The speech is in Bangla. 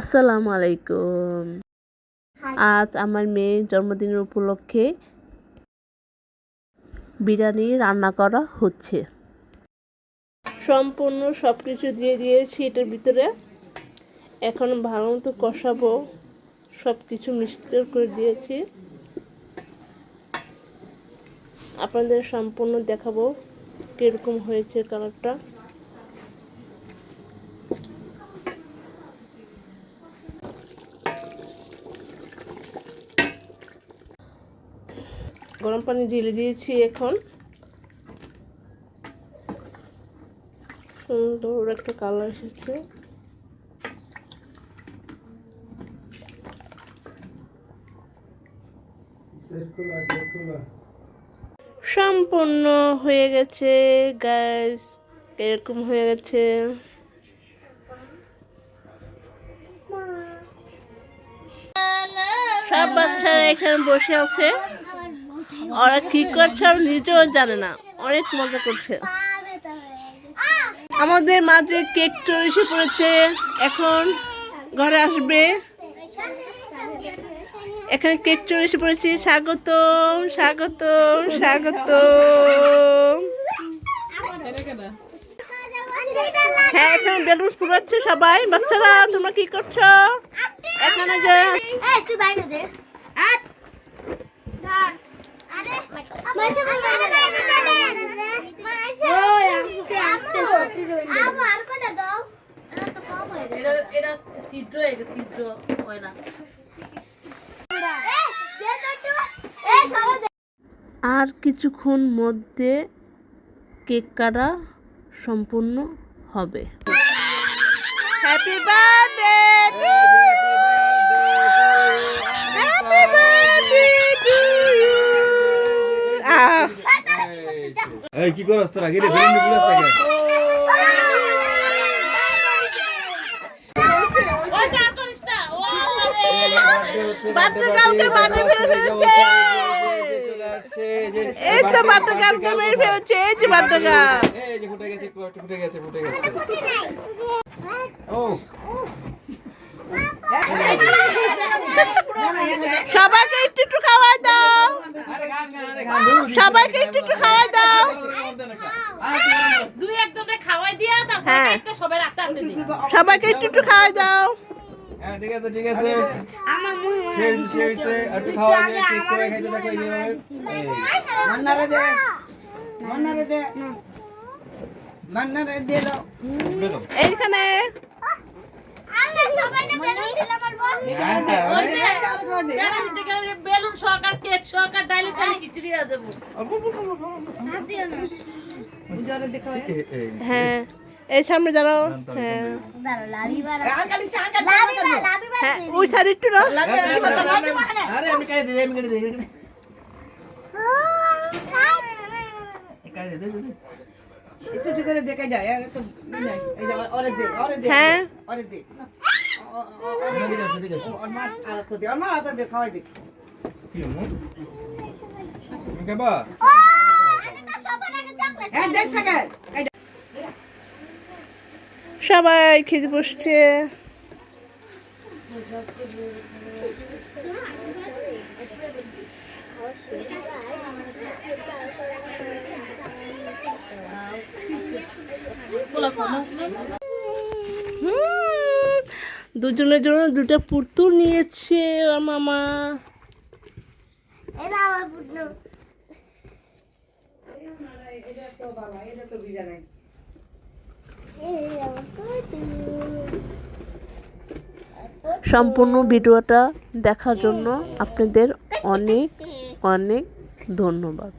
আসসালামু আলাইকুম। আজ আমার মেয়ের জন্মদিনের উপলক্ষে বিরিয়ানি রান্না করা হচ্ছে। সম্পূর্ণ সব কিছু দিয়ে দিয়েছি এটার ভিতরে। এখন ভালো মতো কষাবো সব কিছু মিক্সচার করে দিয়েছি। আপনাদের সম্পূর্ণ দেখাবো কীরকম হয়েছে কালারটা। গরম পানি ঢেলে দিয়েছি এখন। সুন্দর একটা কালার এসেছে। সম্পূর্ণ হয়ে গেছে গ্যাস এরকম হয়ে গেছে। সব বাচ্চারা এখানে বসে আছে। ওরা কি করছে আর নিজেও জানে না। অনেক মজা করছে। আমাদের মাঝে কেক চলে এসে পড়েছে। এখন ঘরে আসবে। এখানে কেক চলে এসে পড়েছে। স্বাগত স্বাগত স্বাগতম। হ্যাঁ এখানে বেলুন ফুলাচ্ছে সবাই। বাচ্চারা তোমরা কি করছ? এখানে যে তুই বাইরে দে। আর কিছুক্ষণ মধ্যে কেক কাটা সম্পূর্ণ হবে। হ্যাপি বার্থডে এই কি করছ তোরা? গিরে বেরিয়ে গুলাস থাকে না ও আল্লাহ রে বার্থডে কালকে বার্থডে মেরে ফেলেছে এই তো বার্থডে কালকে মেরে ফেলেছে এই যে বার্থডে কাল এই যে ফুটে গেছে একটু একটু ফুটে গেছে ফুটে গেছে ও সবাইকে একটু একটু খাওয়াই দাও আরে গান গান আরে গান দূর সবাইকে একটু একটু খাওয়াই দাও। দুই একজনকে খাওয়াই দিয়া তারপর হ্যাঁ। একটা সবাই রাখতে আনতে দিই। সবাইকে একটু একটু খাওয়াই দাও। হ্যাঁ ঠিক আছে ঠিক আছে। শেষ শেষ একটু খাওয়া দে কেক করে খাইতে দেখো এইভাবে এই দে। মন্নারে দে। মন্নারে দে দাও। এইখানে। আল্লাহ বেলুন হ্যাঁ বেলুন সহকার কেক সহকার ডাইলে চালি খিচুড়ি হয়ে যাব হ্যাঁ এই সামনে হ্যাঁ দাঁড়াও বাড়া হ্যাঁ ওই সাইড একটু না আর মানে আমি কাটে দিই কাটে দিই দে দে হ্যাঁ। মা আর তো দে মা আর তো দে খাওয়াই দে সবাই। খেতে বসছে। হুম, দুজনের জন্য দুটো পুতুল নিয়েছে ওর মামা। এটা আমার পুটনো এটা তো বাবা এটা তো বিজা নাই এই আমার পুটনো সম্পূর্ণ ভিডিওটা দেখার জন্য আপনাদের অনেক অনেক ধন্যবাদ।